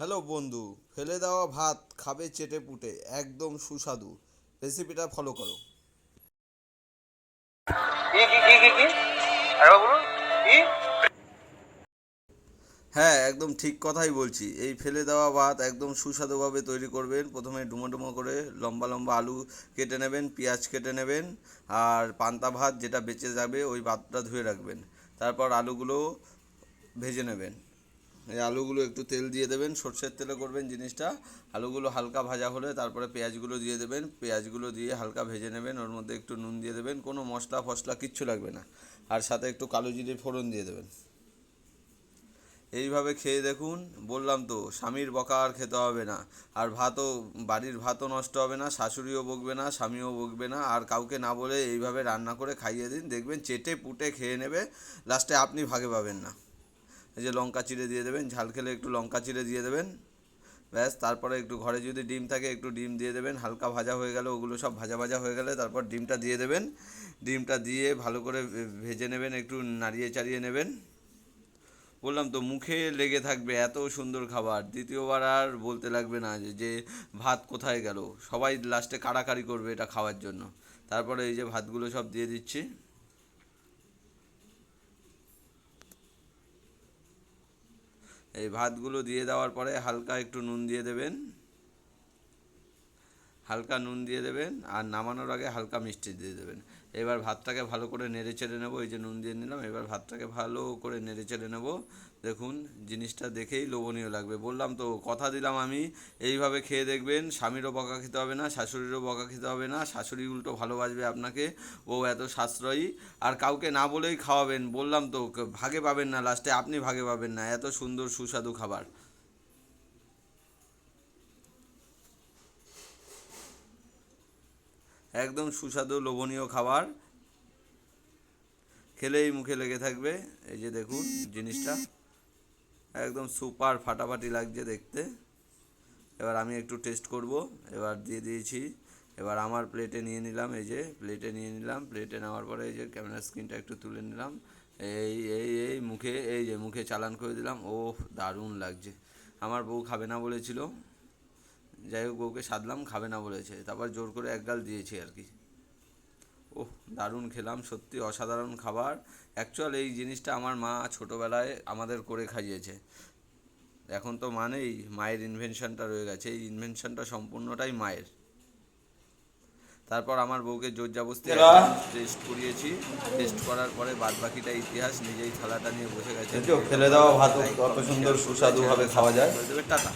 Hello বন্ধু ফেলে দেওয়া ভাত খাবে চেটে পুটে একদম সুস্বাদু। রেসিপিটা ফলো করো। হ্যাঁ একদম ঠিক কথাই বলছি। এই ফেলে দেওয়া ভাত একদম সুস্বাদুভাবে তৈরি করবেন। প্রথমে ডুমো ডুমো করে লম্বা লম্বা আলু কেটে নেবেন পেঁয়াজ কেটে নেবেন আর পান্তা ভাত যেটা বেঁচে যাবে ওই ভাতটা ধুয়ে রাখবেন। তারপর আলুগুলো ভেজে নেবেন। এই আলুগুলো একটু তেল দিয়ে দেবেন, সর্ষের তেলে করবেন জিনিসটা। আলুগুলো হালকা ভাজা হলে তারপরে পেঁয়াজগুলো দিয়ে দেবেন। পেঁয়াজগুলো দিয়ে হালকা ভেজে নেবেন, ওর মধ্যে একটু নুন দিয়ে দেবেন। কোনো মশলা ফসলা কিচ্ছু লাগবে না। আর সাথে একটু কালো জিরে ফোড়ন দিয়ে দেবেন। এইভাবে খেয়ে দেখুন, বললাম তো, স্বামীর বকা আর খেতে হবে না। আর ভাতও, বাড়ির ভাতও নষ্ট হবে না, শাশুড়িও বকবে না, স্বামীও বকবে না। আর কাউকে না বলে এইভাবে রান্না করে খাইয়ে দিন, দেখবেন চেটে পুটে খেয়ে নেবে, লাস্টে আপনি ভাগে পাবেন না। এই যে লঙ্কা চিড়ে দিয়ে দেবেন, ঝাল খেলে একটু লঙ্কা চিড়ে দিয়ে দেবেন। ব্যাস, তারপরে একটু ঘরে যদি ডিম থাকে, একটু ডিম দিয়ে দেবেন। হালকা ভাজা হয়ে গেলে, ওগুলো সব ভাজা ভাজা হয়ে গেলে তারপর ডিমটা দিয়ে দেবেন। ডিমটা দিয়ে ভালো করে ভেজে নেবেন, একটু নাড়িয়ে চাড়িয়ে নেবেন। বললাম তো মুখে লেগে থাকবে, এত সুন্দর খাবার। দ্বিতীয়বার আর বলতে লাগবে না যে ভাত কোথায় গেল? সবাই লাস্টে কাড়াকাড়ি করবে এটা খাওয়ার জন্য। তারপরে এই যে ভাতগুলো সব দিয়ে দিচ্ছি। এই ভাতগুলো দিয়ে দেওয়ার পরে হালকা একটু নুন দিয়ে দেবেন। হালকা নুন দিয়ে দেবেন আর নামানোর আগে হালকা মিষ্টি দিয়ে দেবেন। এবার ভাতটাকে ভালো করে নেড়ে চেড়ে নেব, এই যে নুন দিয়ে নিলাম, এবার ভাতটাকে ভালো করে নেড়ে চেড়ে নেব। দেখুন, জিনিসটা দেখেই লোভনীয় লাগবে। বললাম তো, কথা দিলাম আমি, এইভাবে খেয়ে দেখবেন, স্বামীরও বকা খেতে হবে না, শাশুড়িরও বকা খেতে হবে না, শাশুড়ি উল্টো ভালোবাসবে আপনাকে, ও এত সাশ্রয়ী, আর কাউকে না বলেই খাওয়াবেন। বললাম তো, ভাগে পাবেন না, লাস্টে আপনি ভাগে পাবেন না, এত সুন্দর সুস্বাদু খাবার। একদম সুস্বাদু লোভনীয় খাবার। খেলেই মুখে লেগে থাকবে। এই যে দেখুন জিনিসটা। একদম সুপার ফাটাফাটি লাগছে দেখতে। এবার আমি একটু টেস্ট করব। এবার দিয়ে দিয়েছি। এবার আমার প্লেটে নিয়ে নিলাম। এই যে প্লেটে নিয়ে নিলাম। প্লেটে নেওয়ার পরে এই যে ক্যামেরা স্ক্রিনটা একটু তুলে নিলাম। এই এই এই মুখে, এই যে মুখে চালান করে দিলাম। ও দারুণ লাগছে। আমার বউ খাবে না বলেছিল। যাই হোক বউকে সাধলাম খাবে না বলেছে। তারপর জোর করে এক গাল দিয়েছি আর কি। ওহ দারুণ খেলাম সত্যি অসাধারণ খাবার। অ্যাকচুয়াল এই জিনিসটা আমার মা ছোটোবেলায় আমাদের করে খাইয়েছে। এখন তো মানেই মায়ের ইনভেনশনটা রয়ে গেছে। এই ইনভেনশনটা সম্পূর্ণটাই মায়ের। তারপর আমার বউকে জোর জাবস্তি টেস্ট করিয়েছি। টেস্ট করার পরে বাদ বাকিটা ইতিহাস নিজেই থালাটা নিয়ে বসে গেছে। ফেলে দেওয়া ভাত কত সুন্দর সুস্বাদুভাবে খাওয়া যায়। টাটা।